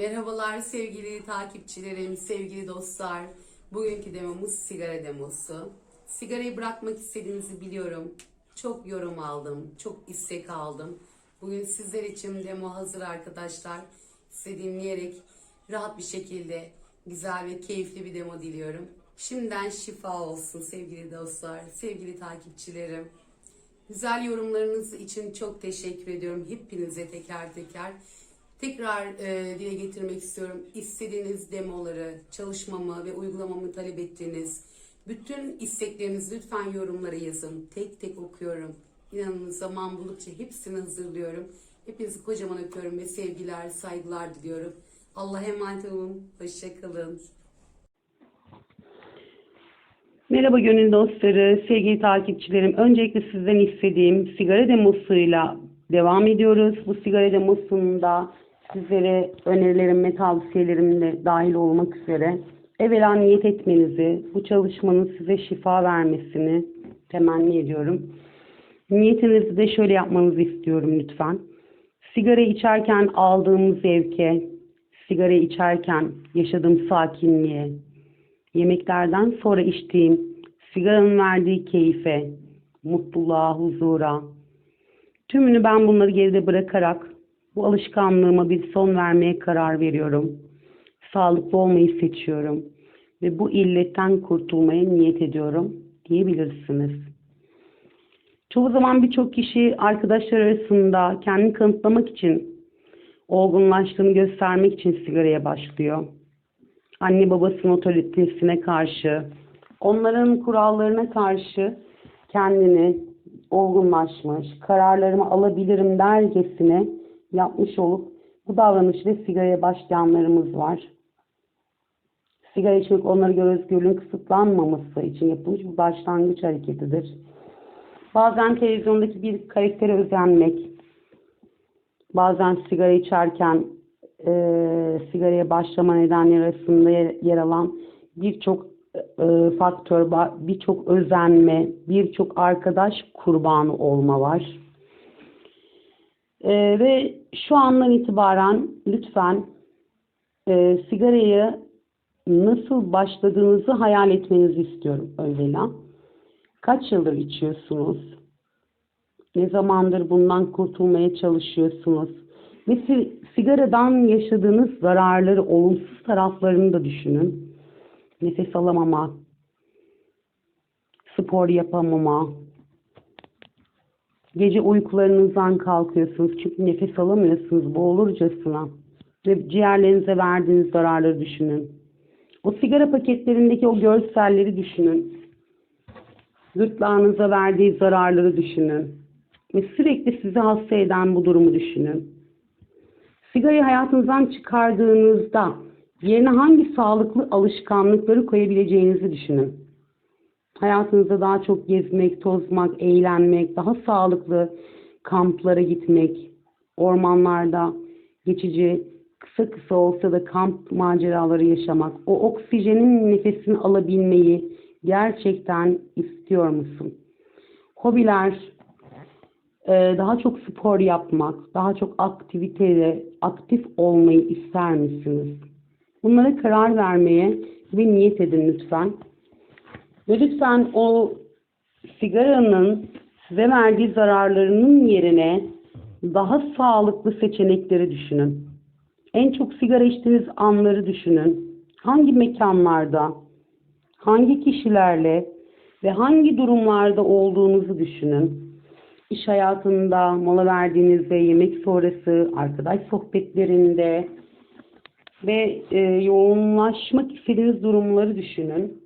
Merhabalar sevgili takipçilerim, sevgili dostlar. Bugünkü demomuz sigara demosu. Sigarayı bırakmak istediğinizi biliyorum. Çok yorum aldım, çok istek aldım. Bugün sizler için demo hazır arkadaşlar. Size dinleyerek rahat bir şekilde güzel ve keyifli bir demo diliyorum. Şimdiden şifa olsun sevgili dostlar, sevgili takipçilerim. Güzel yorumlarınız için çok teşekkür ediyorum hepinize teker teker. Tekrar e, dile getirmek istiyorum. İstediğiniz demoları, çalışmamı ve uygulamamı talep ettiğiniz bütün isteklerinizi lütfen yorumlara yazın. Tek tek okuyorum. İnanın zaman buldukça hepsini hazırlıyorum. Hepinizi kocaman öpüyorum ve sevgiler, saygılar diliyorum. Allah'a emanet olun. Hoşçakalın. Merhaba gönül dostları, sevgili takipçilerim. Öncelikle sizden istediğim sigara demosuyla devam ediyoruz. Bu sigara demosunda sizlere önerilerim ve tavsiyelerim de dahil olmak üzere evvela niyet etmenizi, bu çalışmanın size şifa vermesini temenni ediyorum. Niyetinizi de şöyle yapmanızı istiyorum lütfen. Sigara içerken aldığım zevke, sigara içerken yaşadığım sakinliğe, yemeklerden sonra içtiğim sigaranın verdiği keyfe, mutluluğa, huzura, tümünü ben bunları geride bırakarak bu alışkanlığıma bir son vermeye karar veriyorum. Sağlıklı olmayı seçiyorum ve bu illetten kurtulmaya niyet ediyorum diyebilirsiniz. Çoğu zaman birçok kişi arkadaşlar arasında kendini kanıtlamak için, olgunlaştığını göstermek için sigaraya başlıyor anne babasının otoritesine karşı, onların kurallarına karşı kendini olgunlaşmış, kararlarımı alabilirim dercesine yapmış olup bu davranışla sigaraya başlayanlarımız var. Sigara içmek onlara göre özgürlüğün kısıtlanmaması için yapılmış bir başlangıç hareketidir. Bazen televizyondaki bir karaktere özenmek, bazen sigara içerken e, sigaraya başlama nedenleri arasında yer, yer alan birçok e, faktör, birçok özenme, birçok arkadaş kurbanı olma var. E, ve şu andan itibaren lütfen e, sigarayı nasıl başladığınızı hayal etmenizi istiyorum evvela. Kaç yıldır içiyorsunuz? Ne zamandır bundan kurtulmaya çalışıyorsunuz? Ve si- sigaradan yaşadığınız zararları, olumsuz taraflarını da düşünün. Nefes alamama, spor yapamama, gece uykularınızdan kalkıyorsunuz çünkü nefes alamıyorsunuz boğulurcasına. Ve ciğerlerinize verdiğiniz zararları düşünün. O sigara paketlerindeki o görselleri düşünün. Gırtlağınıza verdiği zararları düşünün. Ve sürekli sizi hasta eden bu durumu düşünün. Sigarayı hayatınızdan çıkardığınızda yerine hangi sağlıklı alışkanlıkları koyabileceğinizi düşünün. Hayatınızda daha çok gezmek, tozmak, eğlenmek, daha sağlıklı kamplara gitmek, ormanlarda geçici, kısa kısa olsa da kamp maceraları yaşamak, o oksijenin nefesini alabilmeyi gerçekten istiyor musun? Hobiler, ee, daha çok spor yapmak, daha çok aktivitede aktif olmayı ister misiniz? Bunlara karar vermeye ve niyet edin lütfen. Ve lütfen o sigaranın size verdiği zararlarının yerine daha sağlıklı seçenekleri düşünün. En çok sigara içtiğiniz anları düşünün. Hangi mekanlarda, hangi kişilerle ve hangi durumlarda olduğunuzu düşünün iş hayatında, mola verdiğinizde, yemek sonrası, arkadaş sohbetlerinde ve e, yoğunlaşmak istediğiniz durumları düşünün.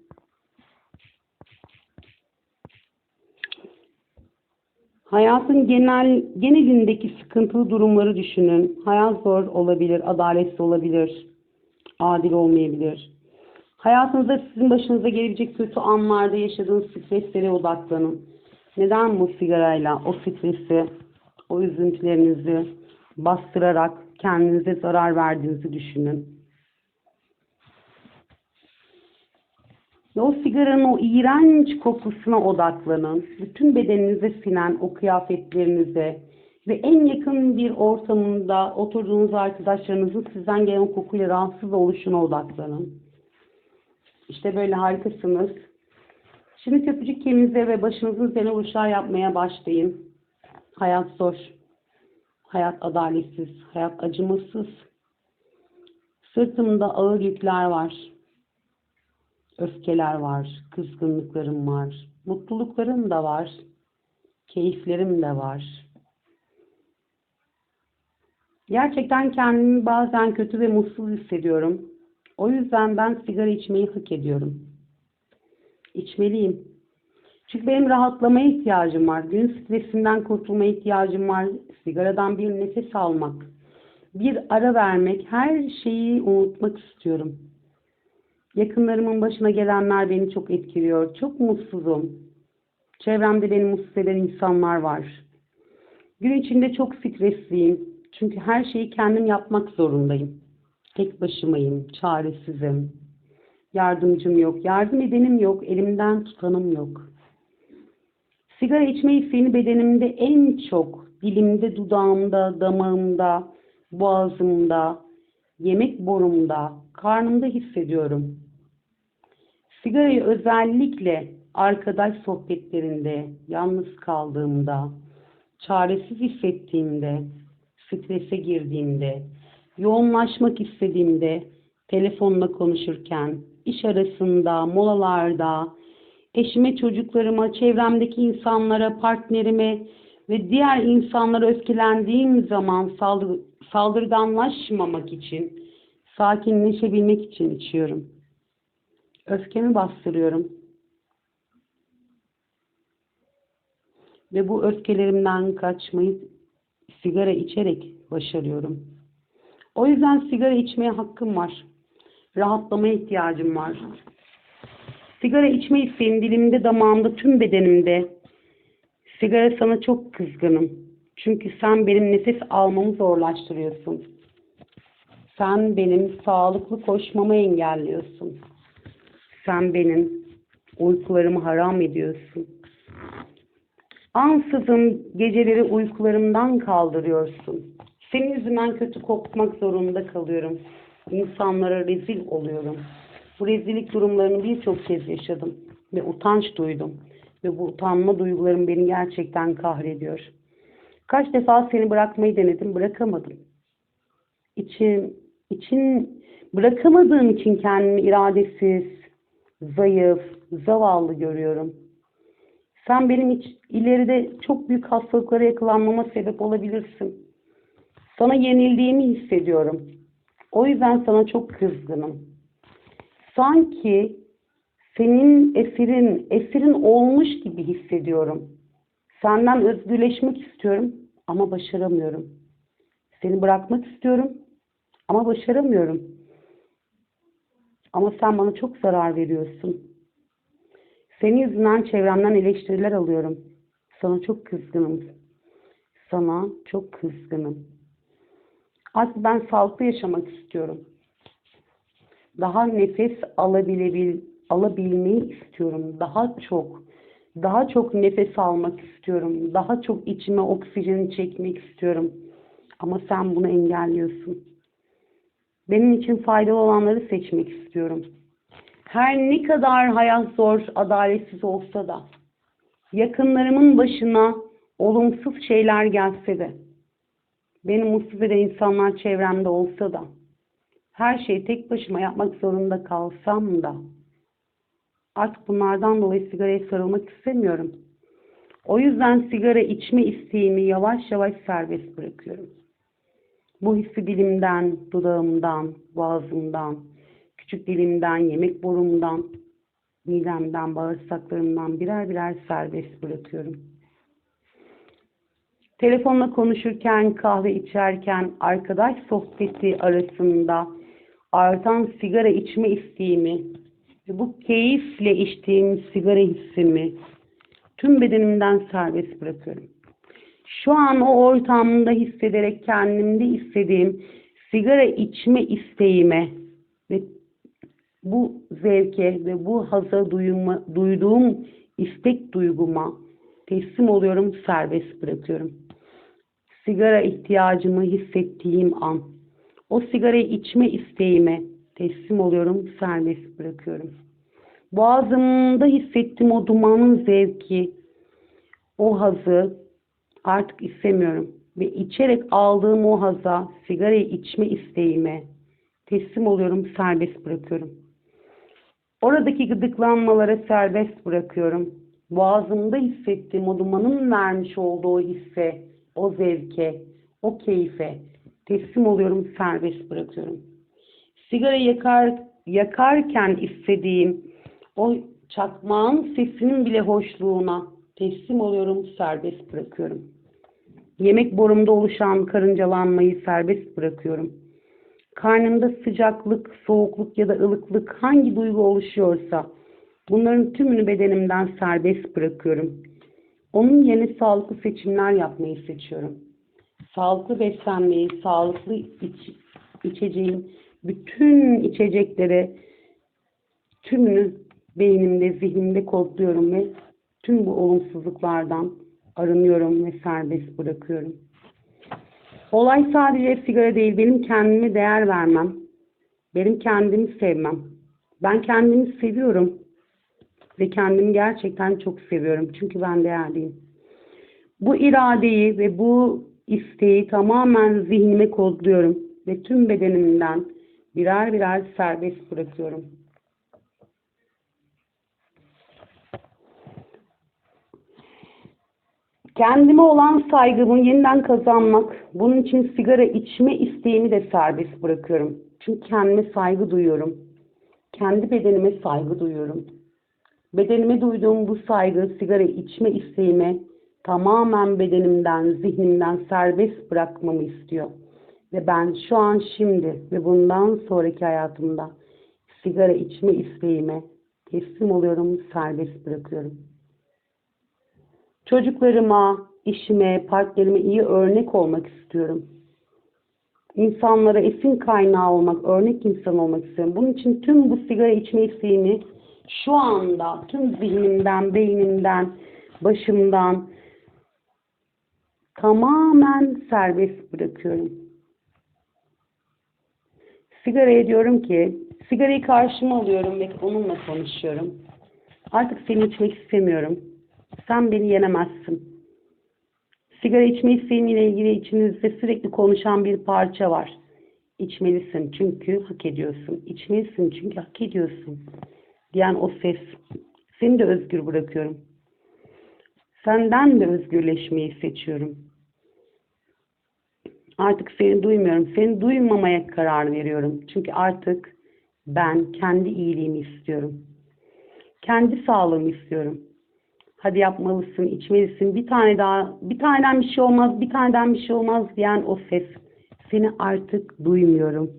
Hayatın genel genelindeki sıkıntılı durumları düşünün. Hayat zor olabilir, adaletsiz olabilir, adil olmayabilir. Hayatınızda sizin başınıza gelebilecek kötü anlarda yaşadığınız streslere odaklanın. Neden bu sigarayla o stresi, o üzüntülerinizi bastırarak kendinize zarar verdiğinizi düşünün. Ve o sigaranın o iğrenç kokusuna odaklanın. Bütün bedeninize sinen o kıyafetlerinize, ve en yakın bir ortamında oturduğunuz arkadaşlarınızın sizden gelen kokuyla rahatsız oluşuna odaklanın. İşte böyle harikasınız. Şimdi köpücük kemiğinize ve başınızın üzerine vuruşlar yapmaya başlayın. Hayat zor. Hayat adaletsiz. Hayat acımasız. Sırtımda ağır yükler var. Öfkeler var. Kızgınlıklarım var. Mutluluklarım da var. Keyiflerim de var. Gerçekten kendimi bazen kötü ve mutsuz hissediyorum. O yüzden ben sigara içmeyi hak ediyorum. İçmeliyim. Çünkü benim rahatlamaya ihtiyacım var. Gün stresinden kurtulmaya ihtiyacım var. Sigaradan bir nefes almak. Bir ara vermek. Her şeyi unutmak istiyorum. Yakınlarımın başına gelenler beni çok etkiliyor. Çok mutsuzum. Çevremde beni mutsuz eden insanlar var. Gün içinde çok stresliyim. Çünkü her şeyi kendim yapmak zorundayım. Tek başımayım, çaresizim. Yardımcım yok, yardım edenim yok, elimden tutanım yok. Sigara içme isteğini bedenimde en çok dilimde, dudağımda, damağımda, boğazımda, yemek borumda, karnımda hissediyorum. Sigarayı özellikle arkadaş sohbetlerinde, yalnız kaldığımda, çaresiz hissettiğimde, strese girdiğimde, yoğunlaşmak istediğimde, telefonla konuşurken, iş arasında, molalarda, eşime, çocuklarıma, çevremdeki insanlara, partnerime ve diğer insanlara öfkelendiğim zaman saldır, saldırganlaşmamak için, sakinleşebilmek için içiyorum. Öfkemi bastırıyorum. Ve bu öfkelerimden kaçmayı sigara içerek başarıyorum. O yüzden sigara içmeye hakkım var. Rahatlamaya ihtiyacım var. Sigara içme isteğim dilimde, damağımda, tüm bedenimde. Sigara sana çok kızgınım. Çünkü sen benim nefes almamı zorlaştırıyorsun. Sen benim sağlıklı koşmamı engelliyorsun. Sen benim uykularımı haram ediyorsun. Ansızın geceleri uykularımdan kaldırıyorsun. Senin yüzünden kötü kokmak zorunda kalıyorum. İnsanlara rezil oluyorum. Bu rezillik durumlarını birçok kez yaşadım ve utanç duydum. Ve bu utanma duygularım beni gerçekten kahrediyor. Kaç defa seni bırakmayı denedim, bırakamadım. İçim, için bırakamadığım için kendimi iradesiz, zayıf, zavallı görüyorum. Sen benim hiç ileride çok büyük hastalıklara yakalanmama sebep olabilirsin. Sana yenildiğimi hissediyorum. O yüzden sana çok kızgınım. Sanki senin esirin, esirin olmuş gibi hissediyorum. Senden özgürleşmek istiyorum ama başaramıyorum. Seni bırakmak istiyorum ama başaramıyorum. Ama sen bana çok zarar veriyorsun. Senin yüzünden çevremden eleştiriler alıyorum. Sana çok kızgınım. Sana çok kızgınım. Artık ben sağlıklı yaşamak istiyorum. Daha nefes alabilebil, alabilmeyi istiyorum. Daha çok, daha çok nefes almak istiyorum. Daha çok içime oksijeni çekmek istiyorum. Ama sen bunu engelliyorsun. Benim için faydalı olanları seçmek istiyorum. Her ne kadar hayat zor, adaletsiz olsa da, yakınlarımın başına olumsuz şeyler gelse de, beni mutsuz eden insanlar çevremde olsa da, her şeyi tek başıma yapmak zorunda kalsam da, artık bunlardan dolayı sigaraya sarılmak istemiyorum. O yüzden sigara içme isteğimi yavaş yavaş serbest bırakıyorum. Bu hissi dilimden, dudağımdan, boğazımdan, küçük dilimden, yemek borumdan, midemden, bağırsaklarımdan birer birer serbest bırakıyorum. Telefonla konuşurken, kahve içerken, arkadaş sohbeti arasında artan sigara içme isteğimi ve bu keyifle içtiğim sigara hissimi tüm bedenimden serbest bırakıyorum. Şu an o ortamda hissederek kendimde istediğim sigara içme isteğime ve bu zevke ve bu haza duyuma, duyduğum istek duyguma teslim oluyorum, serbest bırakıyorum. sigara ihtiyacımı hissettiğim an, o sigarayı içme isteğime teslim oluyorum, serbest bırakıyorum. Boğazımda hissettiğim o dumanın zevki, o hazı artık istemiyorum. Ve içerek aldığım o haza, sigarayı içme isteğime teslim oluyorum, serbest bırakıyorum. Oradaki gıdıklanmalara serbest bırakıyorum. Boğazımda hissettiğim o dumanın vermiş olduğu hisse, o zevke, o keyfe teslim oluyorum, serbest bırakıyorum. Sigara yakar, yakarken istediğim o çakmağın sesinin bile hoşluğuna teslim oluyorum, serbest bırakıyorum. Yemek borumda oluşan karıncalanmayı serbest bırakıyorum. Karnımda sıcaklık, soğukluk ya da ılıklık hangi duygu oluşuyorsa bunların tümünü bedenimden serbest bırakıyorum. Onun yerine sağlıklı seçimler yapmayı seçiyorum. Sağlıklı beslenmeyi, sağlıklı iç, içeceğin bütün içeceklere tümünü beynimde, zihnimde kodluyorum ve tüm bu olumsuzluklardan arınıyorum ve serbest bırakıyorum. Olay sadece sigara değil, benim kendime değer vermem. Benim kendimi sevmem. Ben kendimi seviyorum. Ve kendimi gerçekten çok seviyorum. Çünkü ben değerliyim. Bu iradeyi ve bu isteği tamamen zihnime kodluyorum. Ve tüm bedenimden birer birer serbest bırakıyorum. Kendime olan saygımı yeniden kazanmak, bunun için sigara içme isteğimi de serbest bırakıyorum. Çünkü kendime saygı duyuyorum. Kendi bedenime saygı duyuyorum. Bedenime duyduğum bu saygı, sigara içme isteğime tamamen bedenimden, zihnimden serbest bırakmamı istiyor. Ve ben şu an şimdi ve bundan sonraki hayatımda sigara içme isteğime teslim oluyorum, serbest bırakıyorum. Çocuklarıma, işime, partnerime iyi örnek olmak istiyorum. İnsanlara esin kaynağı olmak, örnek insan olmak istiyorum. Bunun için tüm bu sigara içme isteğini şu anda tüm zihnimden, beynimden, başımdan tamamen serbest bırakıyorum. Sigaraya diyorum ki, sigarayı karşıma alıyorum ve onunla konuşuyorum. Artık seni içmek istemiyorum. Sen beni yenemezsin. Sigara içme isteğiyle ilgili içinizde sürekli konuşan bir parça var. İçmelisin çünkü hak ediyorsun. İçmelisin çünkü hak ediyorsun. Diyen o ses. Seni de özgür bırakıyorum. Senden de özgürleşmeyi seçiyorum. Artık seni duymuyorum. Seni duymamaya karar veriyorum. Çünkü artık ben kendi iyiliğimi istiyorum. Kendi sağlığımı istiyorum. Hadi yapmalısın, içmelisin. Bir tane daha, bir taneden bir şey olmaz, bir taneden bir şey olmaz diyen o ses. Seni artık duymuyorum.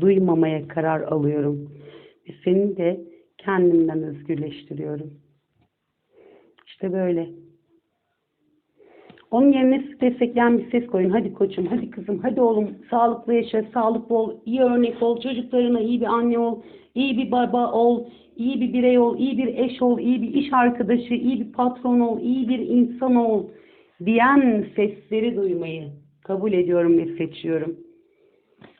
Duymamaya karar alıyorum. Ve seni de kendimden özgürleştiriyorum. İşte böyle. Onun yerine destekleyen bir ses koyun. Hadi koçum, hadi kızım, hadi oğlum. Sağlıklı yaşa, sağlıklı ol, iyi örnek ol. Çocuklarına iyi bir anne ol, iyi bir baba ol, iyi bir birey ol, iyi bir eş ol, iyi bir iş arkadaşı, iyi bir patron ol, iyi bir insan ol diyen sesleri duymayı kabul ediyorum ve seçiyorum.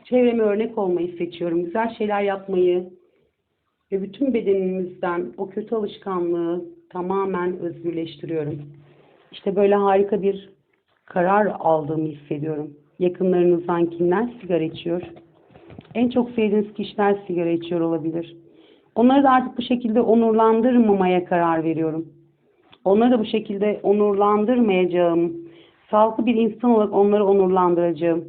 Çevreme örnek olmayı seçiyorum. Güzel şeyler yapmayı ve bütün bedenimizden o kötü alışkanlığı tamamen özgürleştiriyorum. İşte böyle harika bir karar aldığımı hissediyorum. Yakınlarınızdan kimler sigara içiyor? En çok sevdiğiniz kişiler sigara içiyor olabilir. Onları da artık bu şekilde onurlandırmamaya karar veriyorum. Onları da bu şekilde onurlandırmayacağım. Sağlıklı bir insan olarak onları onurlandıracağım.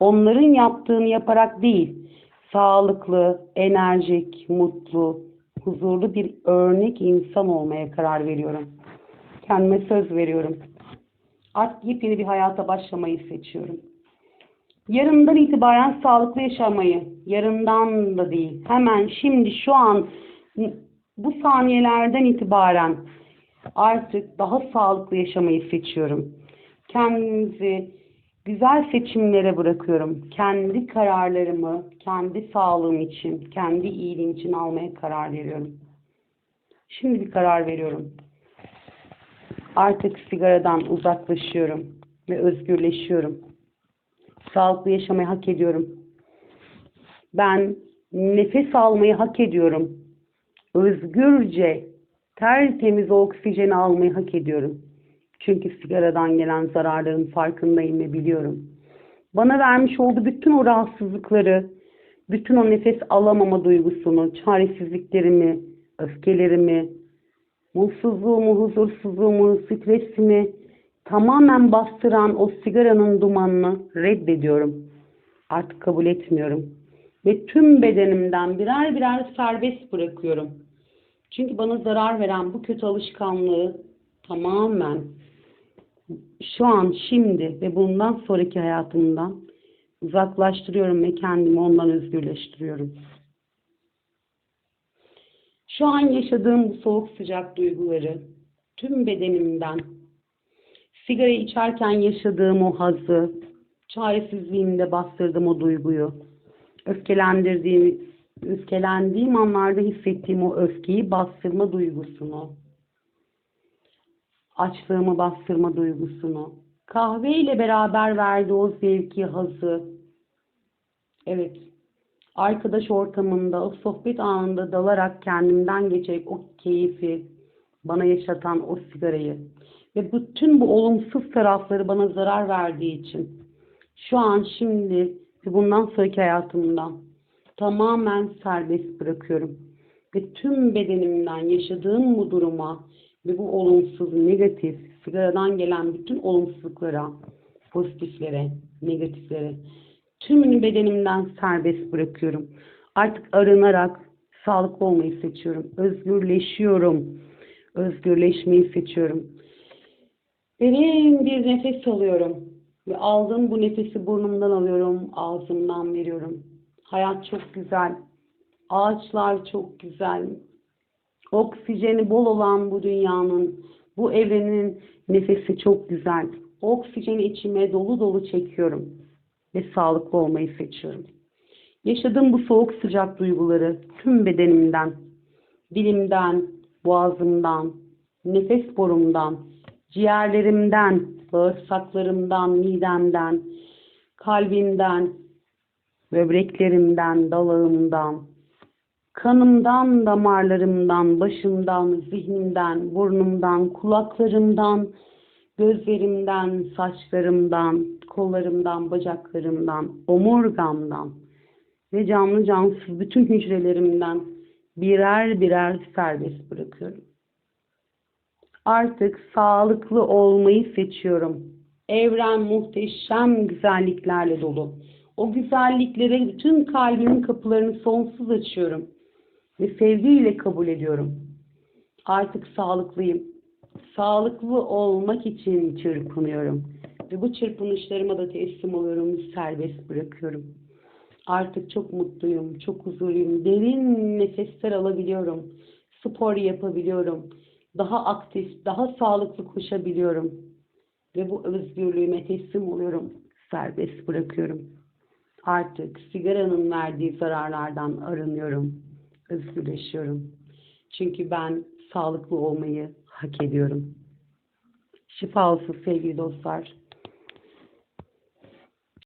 Onların yaptığını yaparak değil, sağlıklı, enerjik, mutlu, huzurlu bir örnek insan olmaya karar veriyorum. Kendime söz veriyorum. Artık yepyeni bir hayata başlamayı seçiyorum. Yarından itibaren sağlıklı yaşamayı, yarından da değil, hemen şimdi şu an bu saniyelerden itibaren artık daha sağlıklı yaşamayı seçiyorum. Kendimizi güzel seçimlere bırakıyorum. Kendi kararlarımı, kendi sağlığım için, kendi iyiliğim için almaya karar veriyorum. Şimdi bir karar veriyorum. Artık sigaradan uzaklaşıyorum ve özgürleşiyorum. Sağlıklı yaşamayı hak ediyorum. Ben nefes almayı hak ediyorum. Özgürce tertemiz oksijeni almayı hak ediyorum. Çünkü sigaradan gelen zararların farkındayım ve biliyorum. Bana vermiş olduğu bütün o rahatsızlıkları, bütün o nefes alamama duygusunu, çaresizliklerimi, öfkelerimi, mutsuzluğumu, huzursuzluğumu, stresimi tamamen bastıran o sigaranın dumanını reddediyorum. Artık kabul etmiyorum. Ve tüm bedenimden birer birer serbest bırakıyorum. Çünkü bana zarar veren bu kötü alışkanlığı tamamen şu an, şimdi ve bundan sonraki hayatımdan uzaklaştırıyorum ve kendimi ondan özgürleştiriyorum. Şu an yaşadığım bu soğuk sıcak duyguları tüm bedenimden, sigara içerken yaşadığım o hazı, çaresizliğimde bastırdığım o duyguyu, öfkelendirdiğim, öfkelendiğim anlarda hissettiğim o öfkeyi bastırma duygusunu, açlığımı bastırma duygusunu, kahve ile beraber verdiği o zevki, hazı, evet, arkadaş ortamında, o sohbet anında dalarak kendimden geçerek o keyfi bana yaşatan o sigarayı ve bütün bu olumsuz tarafları bana zarar verdiği için şu an, şimdi ve bundan sonraki hayatımdan tamamen serbest bırakıyorum. Ve tüm bedenimden yaşadığım bu duruma ve bu olumsuz, negatif, sigaradan gelen bütün olumsuzluklara, pozitiflere, negatiflere, tümünü bedenimden serbest bırakıyorum. Artık arınarak sağlıklı olmayı seçiyorum. Özgürleşiyorum. Özgürleşmeyi seçiyorum. Derin bir nefes alıyorum. Ve aldığım bu nefesi burnumdan alıyorum, ağzımdan veriyorum. Hayat çok güzel. Ağaçlar çok güzel. Oksijeni bol olan bu dünyanın, bu evrenin nefesi çok güzel. Oksijeni içime dolu dolu çekiyorum ve sağlıklı olmayı seçiyorum. Yaşadığım bu soğuk sıcak duyguları tüm bedenimden, dilimden, boğazımdan, nefes borumdan, ciğerlerimden, bağırsaklarımdan, midemden, kalbimden, böbreklerimden, dalağımdan, kanımdan, damarlarımdan, başımdan, zihnimden, burnumdan, kulaklarımdan, gözlerimden, saçlarımdan, kollarımdan, bacaklarımdan, omurgamdan ve canlı cansız bütün hücrelerimden birer birer serbest bırakıyorum. Artık sağlıklı olmayı seçiyorum. Evren muhteşem güzelliklerle dolu. O güzelliklere bütün kalbimin kapılarını sonsuz açıyorum. Ve sevgiyle kabul ediyorum. Artık sağlıklıyım. Sağlıklı olmak için çırpınıyorum. Ve bu çırpınışlarıma da teslim oluyorum, serbest bırakıyorum. Artık çok mutluyum, çok huzurluyum. Derin nefesler alabiliyorum. Spor yapabiliyorum. Daha aktif, daha sağlıklı koşabiliyorum. Ve bu özgürlüğüme teslim oluyorum. Serbest bırakıyorum. Artık sigaranın verdiği zararlardan arınıyorum. Özgürleşiyorum. Çünkü ben sağlıklı olmayı hak ediyorum. Şifa olsun sevgili dostlar.